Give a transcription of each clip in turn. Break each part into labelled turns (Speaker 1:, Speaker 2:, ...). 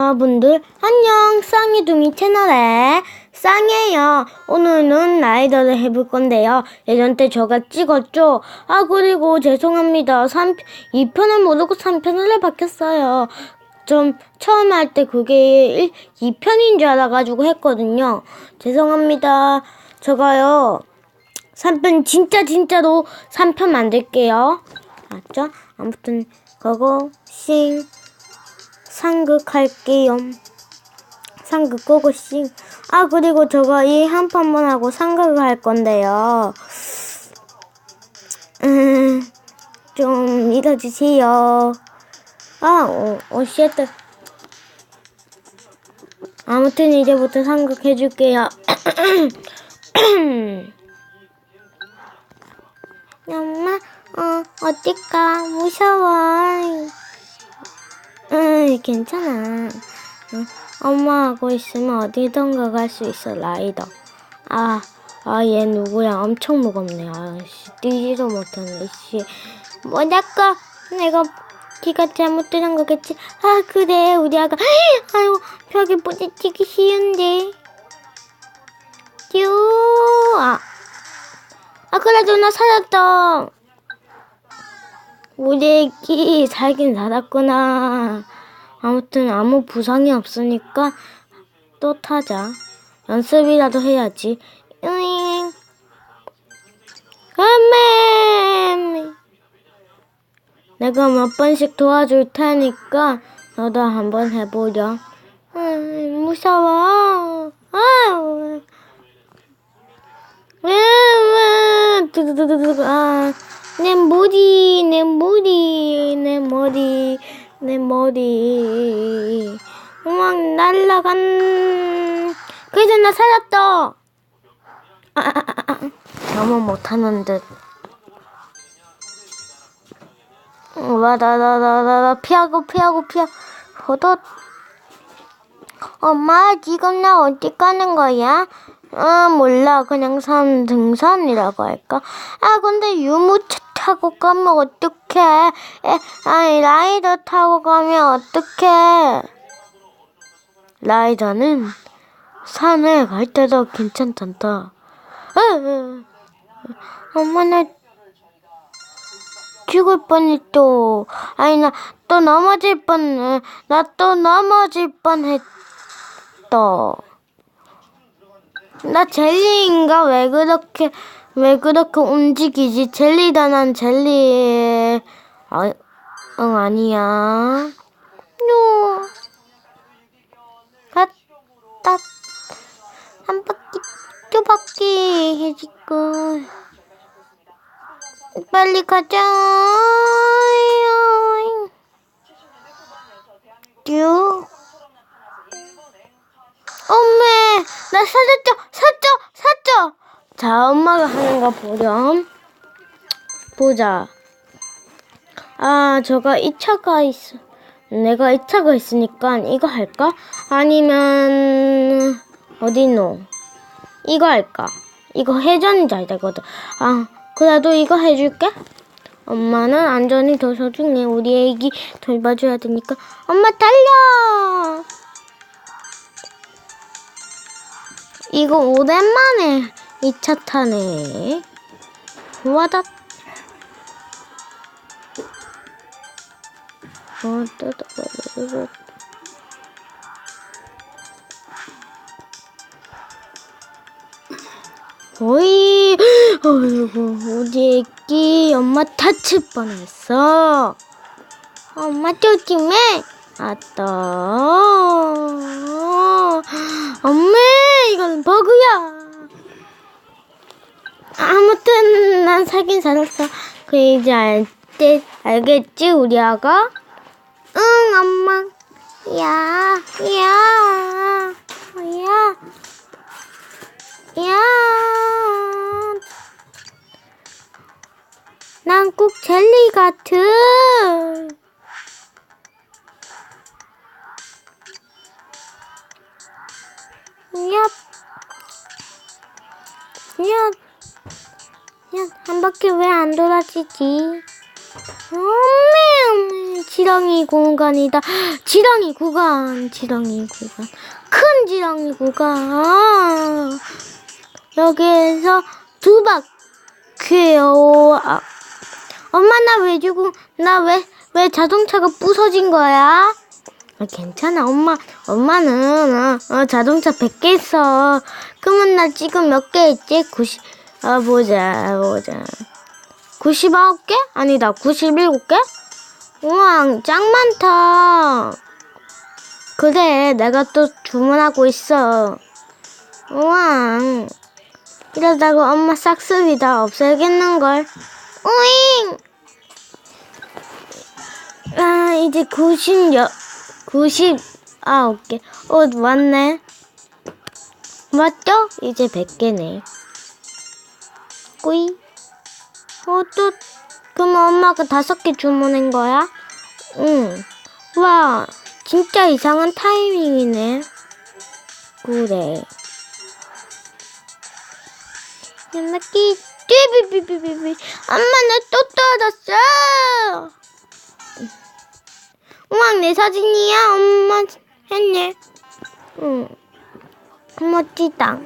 Speaker 1: 여러분들 안녕 쌍이둥이 채널의 쌍이에요. 오늘은 라이더를 해볼 건데요. 예전 때 제가 찍었죠? 아 그리고 죄송합니다. 3, 2편을 모르고 3편으로 바뀌었어요. 좀 처음 할 때 그게 1, 2편인 줄 알아가지고 했거든요. 죄송합니다. 제가요 3편 진짜 진짜로 3편 만들게요. 맞죠? 아무튼 그거 싱 상극할게요. 상극 고고싱. 아 그리고 저거 이 한 판만 하고 상극을 할 건데요. 음, 좀 믿어주세요. 아, 어, 어, 쉣. 아무튼 이제부터 상극 해줄게요. 엄마, 어, 어딜까? 무서워. 응, 괜찮아. 응, 엄마하고 있으면 어디든가 갈 수 있어, 라이더. 아, 아, 얘 누구야? 엄청 무겁네. 아, 씨, 뛰지도 못하네, 씨. 뭐랄까, 내가 키가 잘못 들은 거겠지? 아, 그래, 우리 아가. 아유, 벽에 부딪히기 쉬운데. 뀨, 아. 아, 그래도 나 살았다. 우리 애기 살긴 살았구나. 아무튼 아무 부상이 없으니까 또 타자. 연습이라도 해야지. 으잉. 아멘. 내가 몇 번씩 도와줄 테니까 너도 한번 해보려. 음, 무서워. 아, 왜, 왜, 두두두두두, 아. 내 머리, 내 머리, 내 머리, 내 머리. 막 날라간. 그래서 나 살았다. 아, 아, 아, 아. 너무 못하는 듯. 와다다다다다 피하고 피하고 피하. 호덧. 엄마 지금 나 어디 가는 거야? 아 몰라 그냥 산 등산이라고 할까? 아 근데 유모차 타고 가면 어떡해? 에, 아니 라이더 타고 가면 어떡해? 라이더는 산에 갈 때도 괜찮단다. 으, 엄마 나 죽을 뻔했다. 아니 나 또 넘어질 뻔. 나 또 넘어질 뻔했다. 나 젤리인가? 왜 그렇게, 왜 그렇게 움직이지? 젤리다, 난 젤리. 아, 응, 아니야. 노. 갔다. 한 바퀴, 두 바퀴 해지고. 빨리 가자. 쭉. 엄매, 나 사줬죠, 샀죠, 샀죠. 자, 엄마가 하는 거 보렴. 보자. 아, 저가 이 차가 있어. 내가 이 차가 있으니까 이거 할까? 아니면 어디노? 이거 할까? 이거 회전이 잘 되거든. 아, 그래도 이거 해줄게. 엄마는 안전이 더 소중해. 우리 애기 돌봐줘야 되니까. 엄마 달려! 이거 오랜만에 이차 타네. 와다. 어, 뜯어. 어이, 어이구, 우리 애기 엄마 다칠 뻔했어. 엄마 조심해. 아따. 엄마, 이건 버그야. 아무튼 난 살긴 살았어. 그 이제 알 때 알겠지 우리 아가? 응 엄마. 야, 야, 야, 야. 난 꼭 젤리 같은. 야, 야. 야, 한 바퀴 왜 안 돌아지지? 엄매, 지렁이 공간이다. 지렁이 구간, 지렁이 구간. 큰 지렁이 구간. 여기에서 두 바퀴요. 아, 엄마 나 왜 죽은 나왜 왜 자동차가 부서진 거야? 아, 괜찮아 엄마 엄마는 어, 어, 자동차 100개 있어. 그러면 나 지금 몇 개 있지? 90. 아 보자 보자. 99개? 아니다 97개? 우와 짱 많다. 그래 내가 또 주문하고 있어. 우와 이러다가 엄마 싹쓸이 다 없애겠는걸. 오잉! 아, 이제 90여, 99개. 어, 맞네. 맞죠? 이제 100개네. 꾸이. 어, 또, 그럼 엄마가 다섯 개 주문한 거야? 응. 와, 진짜 이상한 타이밍이네. 그래. 연락기 띠비비비비비 엄마 나 또 떨어졌어 우와 내 사진이야? 엄마 했네. 응. 멋지다.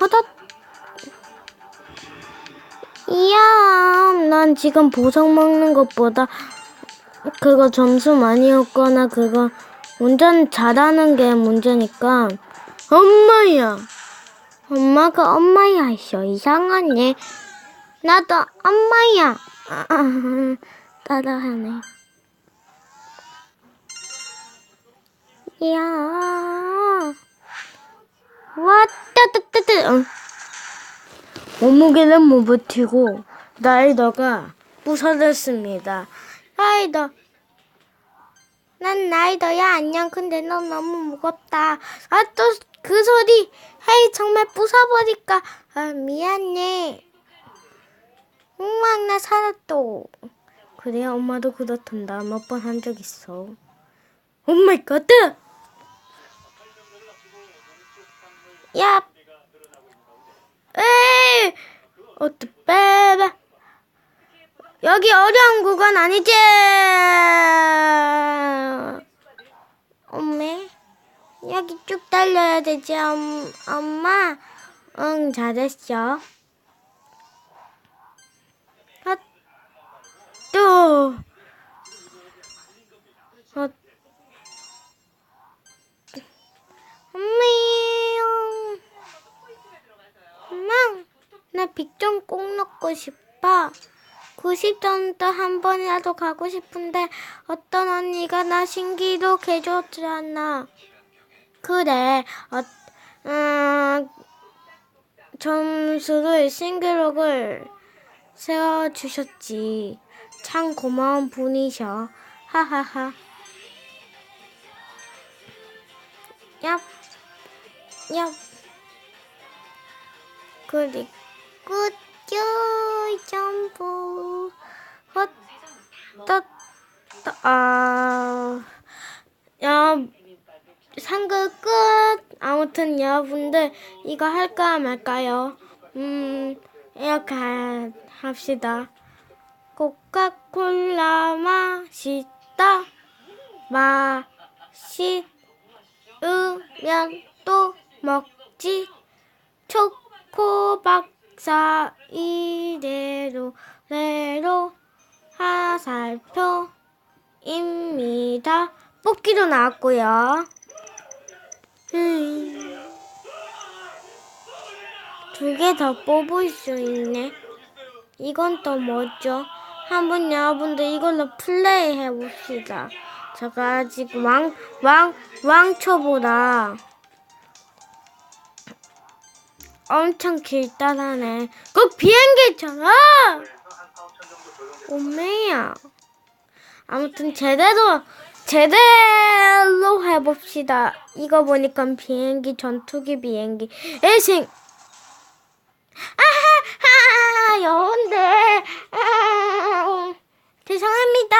Speaker 1: 허덧 이야 난 지금 보석 먹는 것보다 그거 점수 많이 얻거나 그거 운전 잘하는 게 문제니까. 엄마야. 엄마가 엄마야 있어. 이상하네. 나도 엄마야. 따라하네 이야 응. 몸무게는 못 버티고 라이더가 부서졌습니다. 라이더. 난 라이더야 안녕. 근데 넌 너무 무겁다. 아 또 그 소리. 헤이 정말 부숴버릴까. 아 미안해. 웅왕 나 살았또. 그래 엄마도 그렇단다. 몇 번 한 적 있어. 오마이갓 야 에이 어또 빼봐. 여기 어려운 구간 아니지? 엄매 여기 쭉 달려야 되지? 엄, 엄마? 응 잘했어. 아, 또 엄마 엄마 나빅좀꼭 넣고 싶어 90점도 한 번이라도 가고 싶은데 어떤 언니가 나 신기록 해줬잖아. 그래, 어, 음, 점수를 신기록을 세워주셨지. 참 고마운 분이셔. 하하하. 얍, 얍. 그리고 쭈 점프 헛, 떠, 떠, 아, 야, 상극 끝. 아무튼 여러분들 이거 할까 말까요? 음, 이렇게 하- 합시다. 코카콜라 맛있다. 맛있으면 또 먹지. 초코 박사 이대로 레로 하살표입니다. 뽑기도 나왔고요. 음. 두개 더 뽑을 수 있네. 이건 또 뭐죠? 한번 여러분들 이걸로 플레이 해봅시다. 제가 아직 왕, 왕, 왕초보다 엄청 길다라네. 그 비행기잖아! 오메야. 아무튼 제대로, 제대로 해봅시다. 이거 보니까 비행기, 전투기 비행기. 에생! 아하! 여운데! 아, 죄송합니다.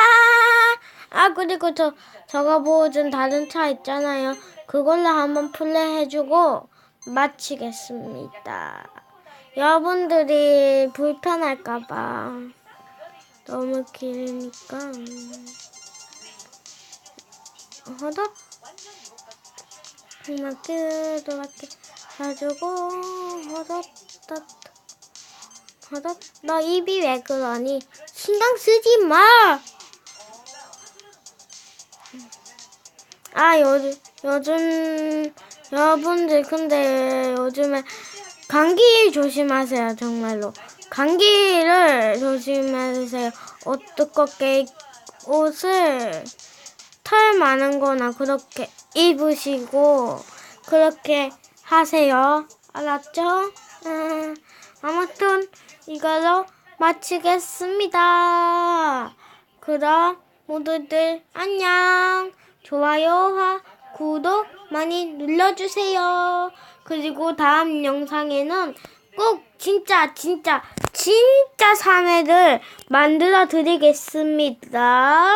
Speaker 1: 아, 그리고 저, 저가 보여준 다른 차 있잖아요. 그걸로 한번 플레이 해주고 마치겠습니다. 여러분들이 불편할까봐. 너무 길으니까 허덕 이만큼 밖에 가지고 허덕 딱 허덕 너 입이 왜 그러니 신경 쓰지 마. 아 요즘 요즘 여러분들 근데 요즘에 감기 조심하세요 정말로. 감기를 조심하세요. 어떻게 옷을 털 많은 거나 그렇게 입으시고 그렇게 하세요. 알았죠? 음, 아무튼 이걸로 마치겠습니다. 그럼 모두들 안녕. 좋아요와 구독 많이 눌러주세요. 그리고 다음 영상에는 꼭 진짜 진짜 진짜 사내를 만들어 드리겠습니다.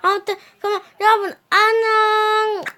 Speaker 1: 아무튼 그럼 여러분 안녕.